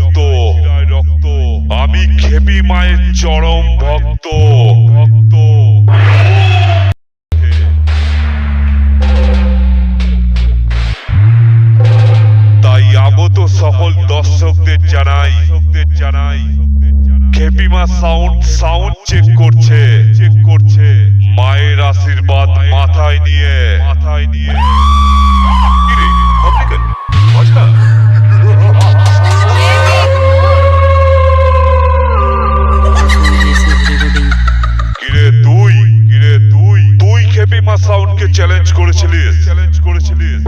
রক্ত। রক্ত আমি খেপি মায়ের চরম ভক্ত। ভক্ত তাই আগত সকল দর্শকদের জানাই জানাই খেপিমা সাউন্ড সাউন্ড চেক করছে। চেক করছে মায়ের আশীর্বাদ মাথায় নিয়ে। মাথায় নিয়ে। খেপিমা সাউন্ডকে চ্যালেঞ্জ করেছিলিস? চ্যালেঞ্জ করেছিলিস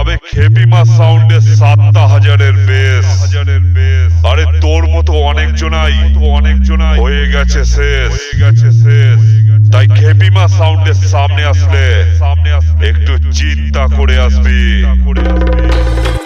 আবে খেপিমা সাউন্ডে সাতটা হাজারের বেশ হাজারের বেশ আরে তোর মতো অনেক জনাই অনেক জনাই হয়ে গেছে শেষ। হয়ে গেছে শেষ তাই খেপিমা সাউন্ডের সামনে আসলে। সামনে আসলে একটু চিন্তা করে আসবি করে আসবি।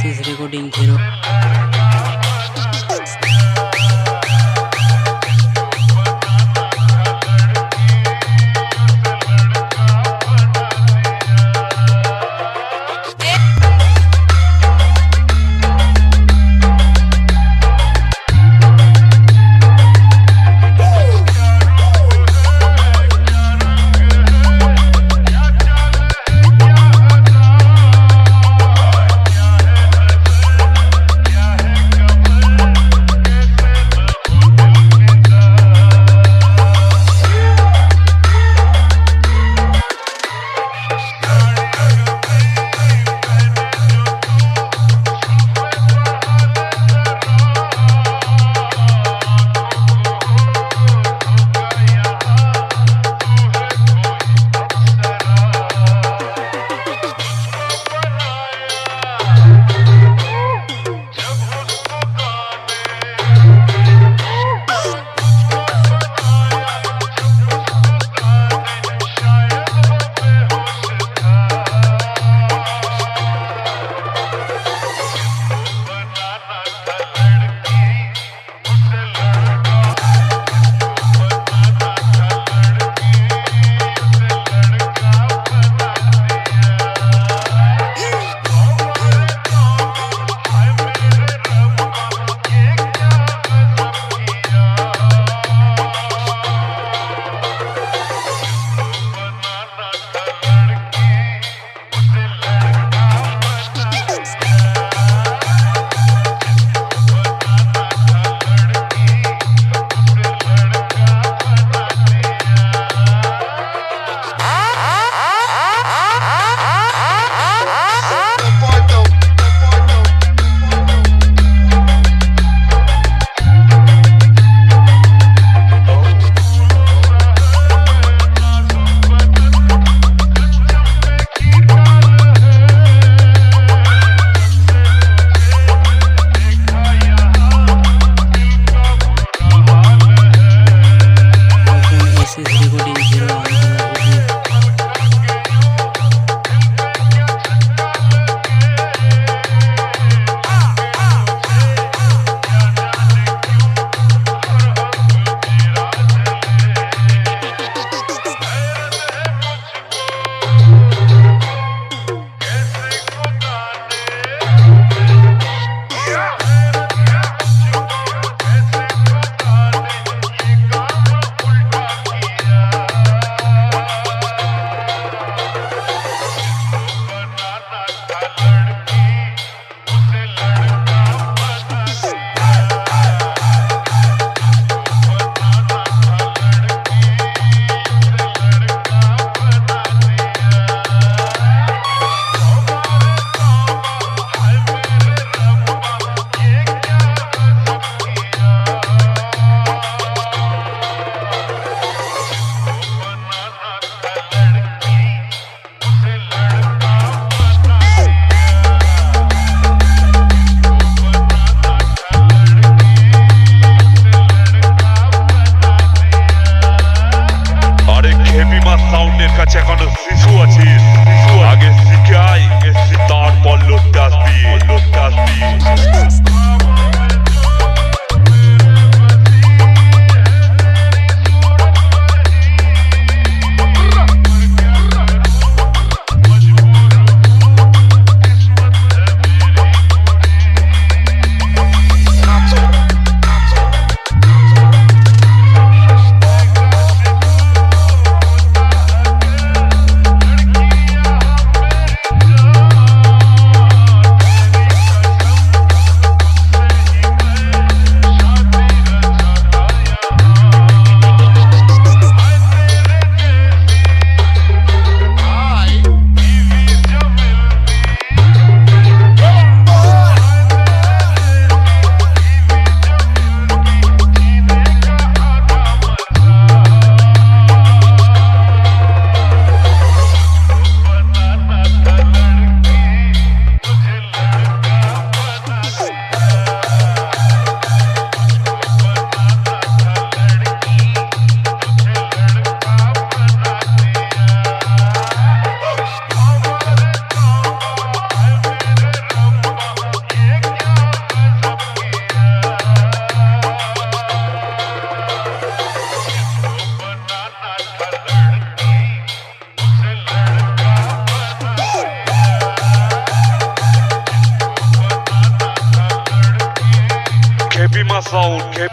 This is recording zero.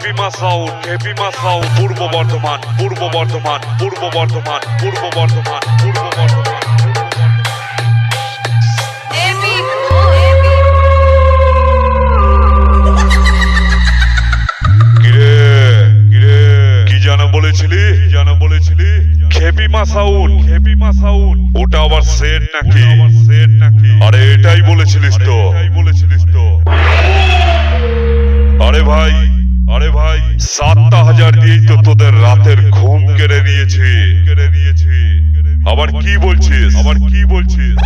Sound Khepima sound Khepima sound Purba Bardhaman Purba Bardhaman পূর্ব বর্ধমান পূর্ব বর্ধমান পূর্ব বর্ধমান বলেছিলি? বলেছিলি ওটা আবার সেট নাকি আবার সেট নাকি? আরে এটাই বলেছিলিস তো বলেছিলিস তো। আরে ভাই। আরে ভাই, সাতটা হাজার দিয়েই তো তোদের রাতের ঘুম কেড়ে নিয়েছি। কেড়ে নিয়েছি আবার কি বলছিস? আবার কি বলছিস?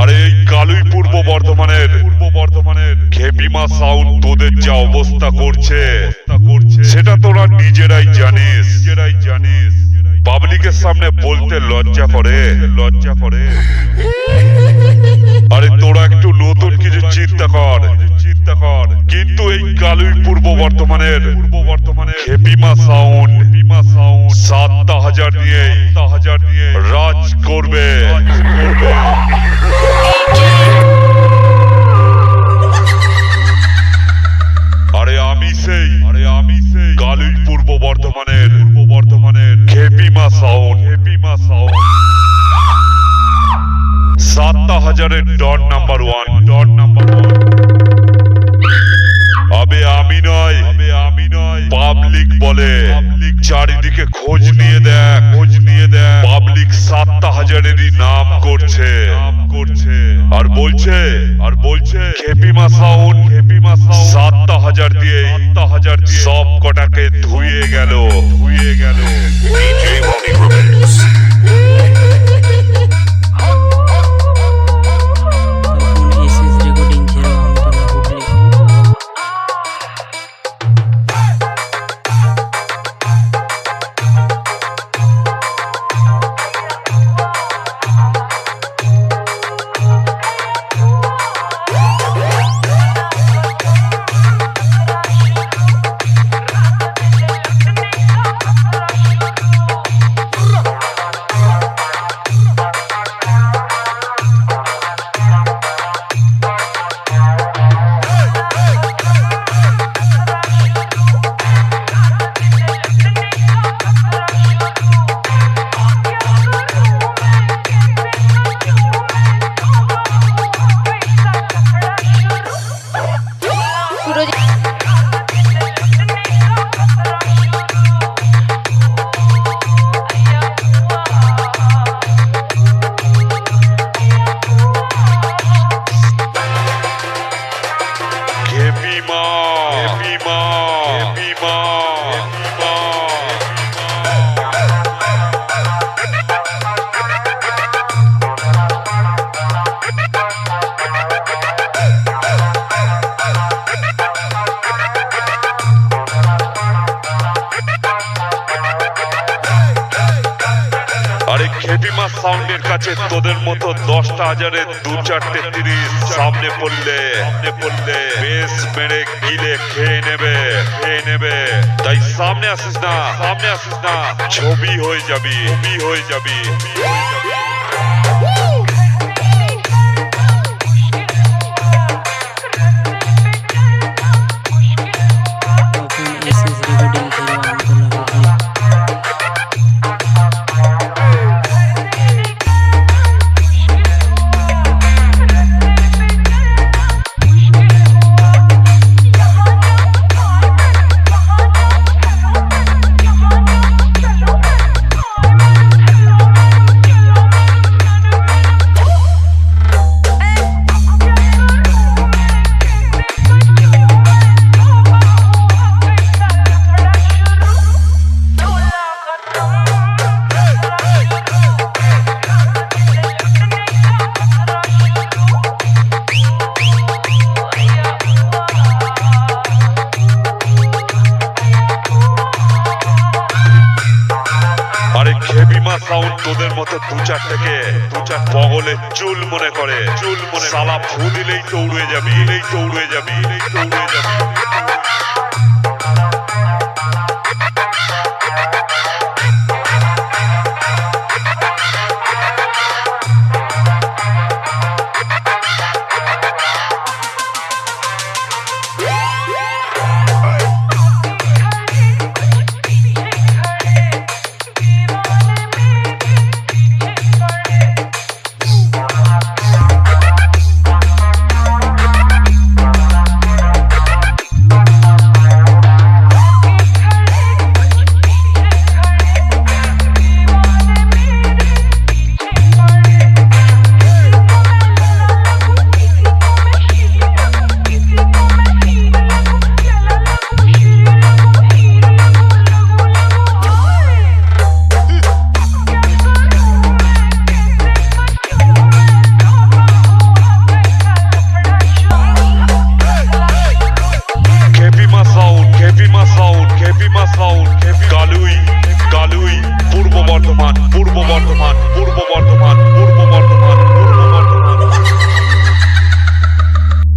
আরে এই কালুই পূর্ব বর্ধমানের পূর্ব বর্ধমানের খেপিমা সাউন্ড তোদের যা অবস্থা করছে, সেটা তোরা নিজেরাই জানিস। নিজেরাই জানিস পাবলিকের সামনে বলতে লজ্জা করে লজ্জা করে। আরে তোরা একটু নতুন কিছু চিন্তা কর। কিন্তু এই কালুই পূর্ব বর্ধমানের পূর্ব বর্ধমানের খেপিমা সাউন্ড খেপিমা সাউন্ড সাতটা হাজার সাতটা হাজার দিয়ে রাজ করবে। আরে আমি সেই, আরে আমি সেই কালুই পূর্ব বর্ধমানের পূর্ব বর্ধমানের খেপিমা সাউন্ড খেপিমা সাউন্ড সাতটা হাজারের dot number one dot number one আমি নয়। আমি নয়। পাবলিক বলে। চারিদিকে খোঁজ নিয়ে দেখ। খোঁজ নিয়ে দেখ। পাবলিক সাতটা হাজারেরই নাম করছে। করছে। আর বলছে আর বলছে খেপিমা সাউন্ড। খেপিমা সাউন্ড। সাতটা হাজার দিয়ে সাতটা হাজার দিয়ে সব কটাকে ধুয়ে গেল। ধুয়ে গেল। তখন সাউন্ডের কাছে তোদের মতো দশটা হাজারের দু চারটে তিরিশ সামনে পড়লে সামনে পড়লে বেশ মেরে গিলে খেয়ে নেবে খেয়ে নেবে। তাই সামনে আসিস না, সামনে আসিস না। ছবি হয়ে যাবি, ছবি হয়ে যাবি হয়ে যাবি। মতো দু চার বগলে চুল মনে করে। চুল মনে সালা ফু দিলেই উড়ে যাবি। দিলেই উড়ে যাবি। দিলেই উড়ে যাবি।